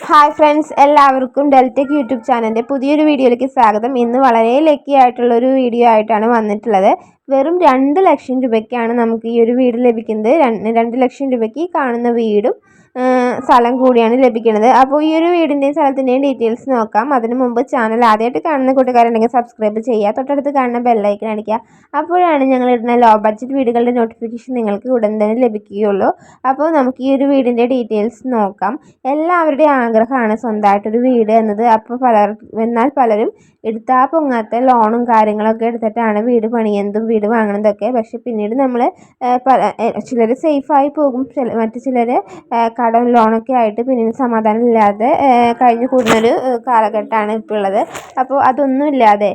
Hi friends എല്ലാവർക്കും Deltech YouTube ചാനലിന്റെ പുതിയൊരു വീഡിയോയിലേക്ക് സ്വാഗതം. ഇന്ന് വളരെ ലക്കി ആയിട്ടുള്ളൊരു വീഡിയോ ആയിട്ടാണ് വന്നിട്ടുള്ളത്. വെറും രണ്ട് ലക്ഷം രൂപയ്ക്കാണ് നമുക്ക് ഈ ഒരു വീട് ലഭിക്കുന്നത്. രണ്ട് ലക്ഷം രൂപയ്ക്ക് കാണുന്ന വീടും സ്ഥലം കൂടിയാണ് ലഭിക്കുന്നത്. അപ്പോൾ ഈ ഒരു വീടിന്റെയും സ്ഥലത്തിന്റെയും ഡീറ്റെയിൽസ് നോക്കാം. അതിന് മുമ്പ് ചാനൽ ആദ്യമായിട്ട് കാണുന്ന കൂട്ടുകാരുണ്ടെങ്കിൽ സബ്സ്ക്രൈബ് ചെയ്യുക. തൊട്ടടുത്ത് കാണുന്ന ബെല്ലൈക്കൻ അടിക്കുക. അപ്പോഴാണ് ഞങ്ങൾ ഇടുന്ന ലോ ബഡ്ജറ്റ് വീടുകളുടെ നോട്ടിഫിക്കേഷൻ നിങ്ങൾക്ക് ഉടൻ തന്നെ ലഭിക്കുകയുള്ളൂ. അപ്പോൾ നമുക്ക് ഈ ഒരു വീടിന്റെ ഡീറ്റെയിൽസ് നോക്കാം. എല്ലാവരുടെയും ആഗ്രഹമാണ് സ്വന്തമായിട്ടൊരു വീട് എന്നത്. അപ്പോൾ പലർ എന്നാൽ പലരും എടുത്താൽ പൊങ്ങാത്ത ലോണും കാര്യങ്ങളൊക്കെ എടുത്തിട്ടാണ് വീട് പണിയുന്നതും വീട് വാങ്ങുന്നതൊക്കെ. പക്ഷേ പിന്നീട് നമ്മൾ പല ചിലർ സേഫായി പോകും. മറ്റു ചിലർ കടം ലോണൊക്കെ ആയിട്ട് പിന്നെ സമാധാനമില്ലാതെ കഴിഞ്ഞു കൂടുന്നൊരു കാലഘട്ടമാണ് ഇപ്പോൾ ഉള്ളത്. അപ്പോൾ അതൊന്നും ഇല്ലാതെ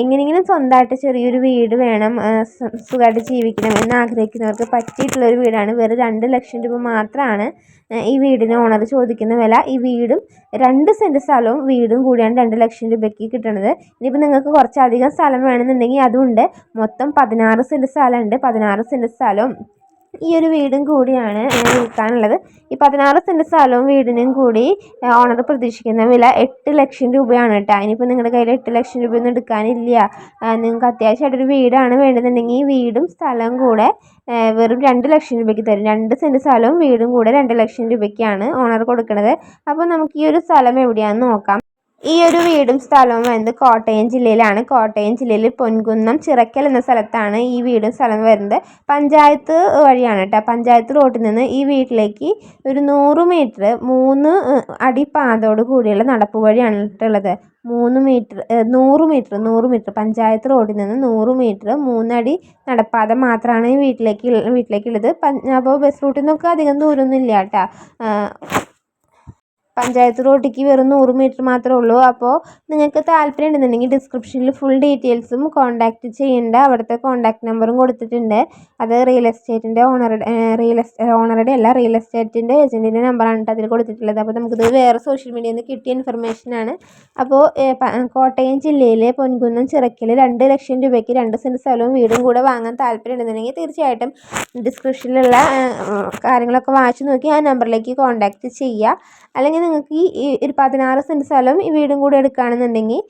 എങ്ങനെയെങ്കിലും സ്വന്തമായിട്ട് ചെറിയൊരു വീട് വേണം സുഖമായിട്ട് ജീവിക്കണം എന്ന് ആഗ്രഹിക്കുന്നവർക്ക് പറ്റിയിട്ടുള്ളൊരു വീടാണ്. വെറും രണ്ട് ലക്ഷം രൂപ മാത്രമാണ് ഈ വീടിന് ഓണർ ചോദിക്കുന്ന വില. ഈ വീടും രണ്ട് സെന്റ് സ്ഥലവും വീടും കൂടിയാണ് രണ്ട് ലക്ഷം രൂപയ്ക്ക് കിട്ടുന്നത് ഇനിയിപ്പോൾ നിങ്ങൾക്ക് കുറച്ചധികം സ്ഥലം വേണമെന്നുണ്ടെങ്കിൽ അതുണ്ട്. മൊത്തം പതിനാറ് സെന്റ് സ്ഥലമുണ്ട്. പതിനാറ് സെന്റ് സ്ഥലവും ഈ ഒരു വീടും കൂടിയാണ് വിൽക്കാനുള്ളത്. ഈ പതിനാറ് സെന്റ് സ്ഥലവും വീടിനും കൂടി ഓണർ പ്രതീക്ഷിക്കുന്ന വില എട്ട് ലക്ഷം രൂപയാണ് കേട്ടോ ഇനിയിപ്പോൾ നിങ്ങളുടെ കയ്യിൽ എട്ട് ലക്ഷം രൂപയൊന്നും എടുക്കാനില്ല. നിങ്ങൾക്ക് അത്യാവശ്യമായിട്ടൊരു വീടാണ് വേണ്ടതെന്നുണ്ടെങ്കിൽ ഈ വീടും സ്ഥലവും കൂടെ വെറും രണ്ട് ലക്ഷം രൂപയ്ക്ക് തരും. രണ്ട് സെന്റ് സ്ഥലവും വീടും കൂടെ രണ്ട് ലക്ഷം രൂപയ്ക്കാണ് ഓണർ കൊടുക്കുന്നത് അപ്പോൾ നമുക്ക് ഈ ഒരു സ്ഥലം എവിടെയാണെന്ന് നോക്കാം. ഈ ഒരു വീടും സ്ഥലവും വരുന്നത് കോട്ടയം ജില്ലയിലാണ്. കോട്ടയം ജില്ലയിൽ പൊൻകുന്നം ചിറക്കൽ എന്ന സ്ഥലത്താണ് ഈ വീടും സ്ഥലവും വരുന്നത്. പഞ്ചായത്ത് വഴിയാണ് കേട്ടോ. പഞ്ചായത്ത് റോഡിൽ നിന്ന് ഈ വീട്ടിലേക്ക് ഒരു നൂറ് മീറ്റർ മൂന്ന് അടി പാതോട് കൂടിയുള്ള നടപ്പ് വഴിയാണ് ഉള്ളത് മൂന്ന് മീറ്റർ നൂറ് മീറ്റർ നൂറ് മീറ്റർ. പഞ്ചായത്ത് റോഡിൽ നിന്ന് നൂറ് മീറ്റർ മൂന്നടി നടപ്പാത മാത്രമാണ് വീട്ടിലേക്ക് വീട്ടിലേക്കുള്ളത്. അപ്പോൾ ബസ് റൂട്ടിൽ നിന്നൊക്കെ അധികം ദൂരമൊന്നും ഇല്ല കേട്ടോ പഞ്ചായത്ത് റോഡിലേക്ക് വെറും നൂറ് മീറ്റർ മാത്രമേ ഉള്ളൂ. അപ്പോൾ നിങ്ങൾക്ക് താല്പര്യം ഉണ്ടെന്നുണ്ടെങ്കിൽ ഡിസ്ക്രിപ്ഷനിൽ ഫുൾ ഡീറ്റെയിൽസും കോൺടാക്റ്റ് ചെയ്യേണ്ട. അവിടുത്തെ കോൺടാക്റ്റ് നമ്പറും കൊടുത്തിട്ടുണ്ട്. അത് റിയൽ എസ്റ്റേറ്റിന്റെ ഓണറുടെ റിയൽ എസ്റ്റേ ഓണറുടെ അല്ല റിയൽ എസ്റ്റേറ്റിന്റെ ഏജന്റിന്റെ നമ്പറാണ് കേട്ടോ അതിൽ കൊടുത്തിട്ടുള്ളത്. അപ്പോൾ നമുക്കിത് വേറെ സോഷ്യൽ മീഡിയയിൽ നിന്ന് കിട്ടിയ ഇൻഫർമേഷനാണ് അപ്പോൾ കോട്ടയം ജില്ലയിലെ പൊൻകുന്നം ചിറക്കൽ രണ്ട് ലക്ഷം രൂപയ്ക്ക് രണ്ട് സെന്റ് സ്ഥലവും വീടും കൂടെ വാങ്ങാൻ താല്പര്യം ഉണ്ടെന്നുണ്ടെങ്കിൽ തീർച്ചയായിട്ടും ഡിസ്ക്രിപ്ഷനിലുള്ള കാര്യങ്ങളൊക്കെ വായിച്ചു നോക്കി ആ നമ്പറിലേക്ക് കോൺടാക്റ്റ് ചെയ്യുക അല്ലെങ്കിൽ നിങ്ങൾക്ക് ഈ ഒരു പതിനാറ് സെന്റ് സ്ഥലം ഈ വീടും കൂടി എടുക്കുകയാണെന്നുണ്ടെങ്കിൽ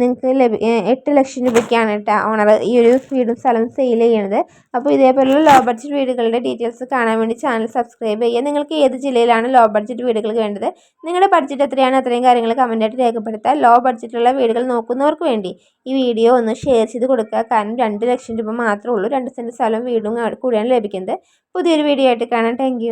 നിങ്ങൾക്ക് ലഭി എട്ട് ലക്ഷം രൂപയ്ക്കാണ് കേട്ടോ ഓണർ ഈ ഒരു വീടും സ്ഥലം സെയിൽ ചെയ്യണത് അപ്പോൾ ഇതേപോലുള്ള ലോ ബഡ്ജറ്റ് വീടുകളുടെ ഡീറ്റെയിൽസ് കാണാൻ വേണ്ടി ചാനൽ സബ്സ്ക്രൈബ് ചെയ്യുക. നിങ്ങൾക്ക് ഏത് ജില്ലയിലാണ് ലോ ബഡ്ജറ്റ് വീടുകൾ വേണ്ടത്? നിങ്ങളുടെ ബഡ്ജറ്റ് എത്രയാണ്? അത്രയും കാര്യങ്ങൾ കമന്റായിട്ട് രേഖപ്പെടുത്തുക. ലോ ബഡ്ജറ്റുള്ള വീടുകൾ നോക്കുന്നവർക്ക് വേണ്ടി ഈ വീഡിയോ ഒന്ന് ഷെയർ ചെയ്ത് കൊടുക്കുക. കാരണം രണ്ട് ലക്ഷം രൂപ മാത്രമേ ഉള്ളൂ. രണ്ട് സെന്റ് സ്ഥലം വീടും കൂടിയാണ് ലഭിക്കുന്നത്. പുതിയൊരു വീഡിയോ ആയിട്ട് കാണാം. താങ്ക്